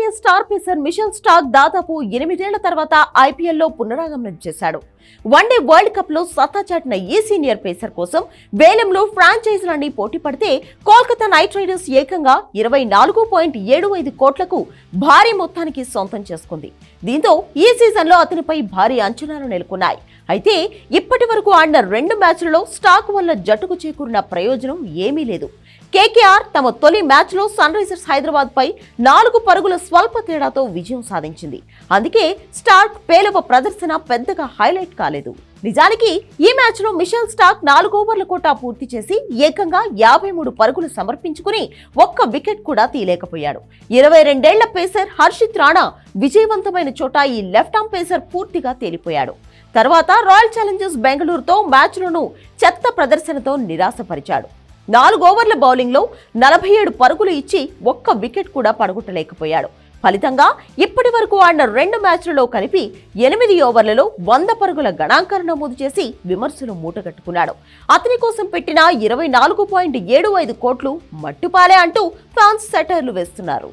Australian star pacer Mitchell Starc దాదాపు ఎనిమిదేళ్ళ తర్వాత ఐపీఎల్లో పునరాగమనం చేశాడు. వన్డే వరల్డ్ కప్లో సత్తా చాటిన ఈ సీనియర్ పేసర్ కోసం వేలంలో ఫ్రాంచైజీలన్నీ పోటీ పడితే కోల్కతా నైట్ రైడర్స్ ఏకంగా ఇరవై నాలుగు పాయింట్ ఏడు ఐదు కోట్లకు భారీ మొత్తానికి సొంతం చేసుకుంది. దీంతో ఈ సీజన్లో అతనిపై భారీ అంచనాలు నెలకొన్నాయి. అయితే ఇప్పటి వరకు ఆడిన రెండు మ్యాచ్లలో స్టాక్ వల్ల జట్టుకు చేకూరిన ప్రయోజనం ఏమీ లేదు. కేకేఆర్ తమ తొలి మ్యాచ్లో సన్ రైజర్స్ హైదరాబాద్ పై నాలుగు పరుగుల స్వల్ప తేడాతో విజయం సాధించింది. అందుకే స్టార్క్ పేలవ ప్రదర్శన పెద్దగా హైలైట్ కాలేదు. నిజానికి ఈ మ్యాచ్లో మిషెల్ స్టాక్ నాలుగు ఓవర్ల కోటా పూర్తి చేసి ఏకంగా యాభై మూడు పరుగులు సమర్పించుకుని ఒక్క వికెట్ కూడా తీయలేకపోయాడు. ఇరవై రెండేళ్ళ పేసర్ హర్షిత్ రాణా విజయవంతమైన చోట ఈ లెఫ్ట్ ఆర్మ్ పేసర్ పూర్తిగా తేలిపోయాడు. తర్వాత రాయల్ ఛాలెంజర్స్ బెంగళూరుతో మ్యాచ్లను చెత్త ప్రదర్శనతో నిరాశపరిచాడు. నాలుగు ఓవర్ల బౌలింగ్లో నలభై ఏడు పరుగులు ఇచ్చి ఒక్క వికెట్ కూడా పడగొట్టలేకపోయాడు. ఫలితంగా ఇప్పటి వరకు ఆడిన రెండు మ్యాచ్లలో కలిపి ఎనిమిది ఓవర్లలో వంద పరుగుల గణాంకాన్ని నమోదు చేసి విమర్శలు మూటగట్టుకున్నాడు. అతని కోసం పెట్టిన ఇరవై నాలుగు పాయింట్ ఏడు ఐదు కోట్లు మట్టుపాలే అంటూ ఫ్యాన్స్ సెటైర్లు వేస్తున్నారు.